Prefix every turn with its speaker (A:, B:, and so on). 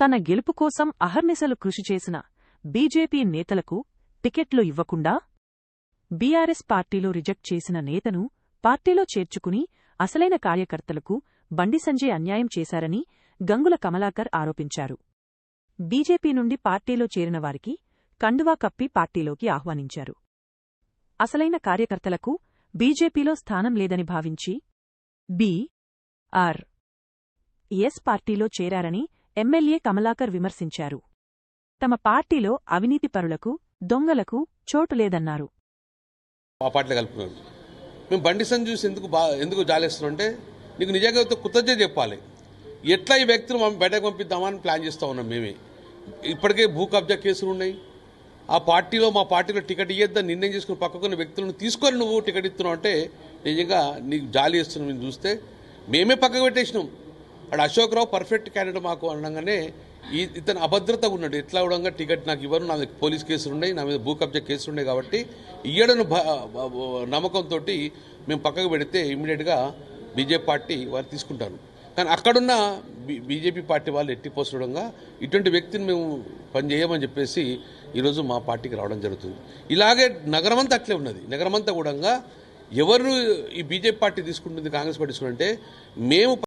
A: తన గెలుపు కోసం అహర్నిశలు కృషి చేసిన బీజేపీ నేతలకు టికెట్లు ఇవ్వకుండా బీఆర్ఎస్ పార్టీలో రిజెక్ట్ చేసిన నేతను పార్టీలో చేర్చుకుని అసలైన కార్యకర్తలకు బండి సంజయ్ అన్యాయం చేశారని గంగుల కమలాకర్ ఆరోపించారు. బీజేపీ నుండి పార్టీలో చేరిన వారికి కండువా కప్పి పార్టీలోకి ఆహ్వానించారు. అసలైన కార్యకర్తలకు బీజేపీలో స్థానం లేదని భావించి బి ఆర్ ఎస్ పార్టీలో చేరారని ఎమ్మెల్యే కమలాకర్ విమర్శించారు. తమ పార్టీలో అవినీతిపరులకు దొంగలకు చోటు లేదన్నారు.
B: ఆ పార్టీలో మేము బండి సంజు చూసి ఎందుకు బా ఎందుకు జాలేస్తున్నాం నీకు నిజంగా కృతజ్ఞత చెప్పాలి. ఎట్లా ఈ వ్యక్తులు మనం బయటకు పంపిద్దామని ప్లాన్ చేస్తూ ఉన్నాం మేమే. ఇప్పటికే భూ కబ్జా కేసులు ఉన్నాయి. ఆ పార్టీలో మా పార్టీలో టికెట్ ఇయ్యద్దని నిర్ణయం చేసుకుని పక్కకున్న వ్యక్తులను తీసుకొని నువ్వు టికెట్ ఇస్తున్నావు అంటే నిజంగా నీకు జాలి ఇస్తున్నావు చూస్తే మేమే పక్కకు పెట్టేసినాం. అక్కడ అశోక్ రావు పర్ఫెక్ట్ క్యాండిడేట్ మాకు అనగానే ఈ ఇతను అభద్రత ఉన్నాడు. ఎట్లా అవడంగా టికెట్ నాకు ఇవ్వరు. నా మీద పోలీస్ కేసులు ఉన్నాయి. నా మీద భూ కబ్జా కేసులు ఉన్నాయి కాబట్టి ఇయ్యడను భ- నమ్మకంతో మేము పక్కకు పెడితే ఇమీడియట్గా బీజేపీ పార్టీ వారు తీసుకుంటారు. కానీ అక్కడున్న బీజేపీ పార్టీ వాళ్ళు ఎట్టి పోసడంగా ఇటువంటి వ్యక్తిని మేము పని చేయమని చెప్పేసి ఈరోజు మా పార్టీకి రావడం జరుగుతుంది. ఇలాగే నగరమంతా అట్లే ఉన్నది. నగరమంతా కూడా ఎవరు ఈ బీజేపీ పార్టీ తీసుకుంటుంది కాంగ్రెస్ పార్టీ తీసుకుంటే మేము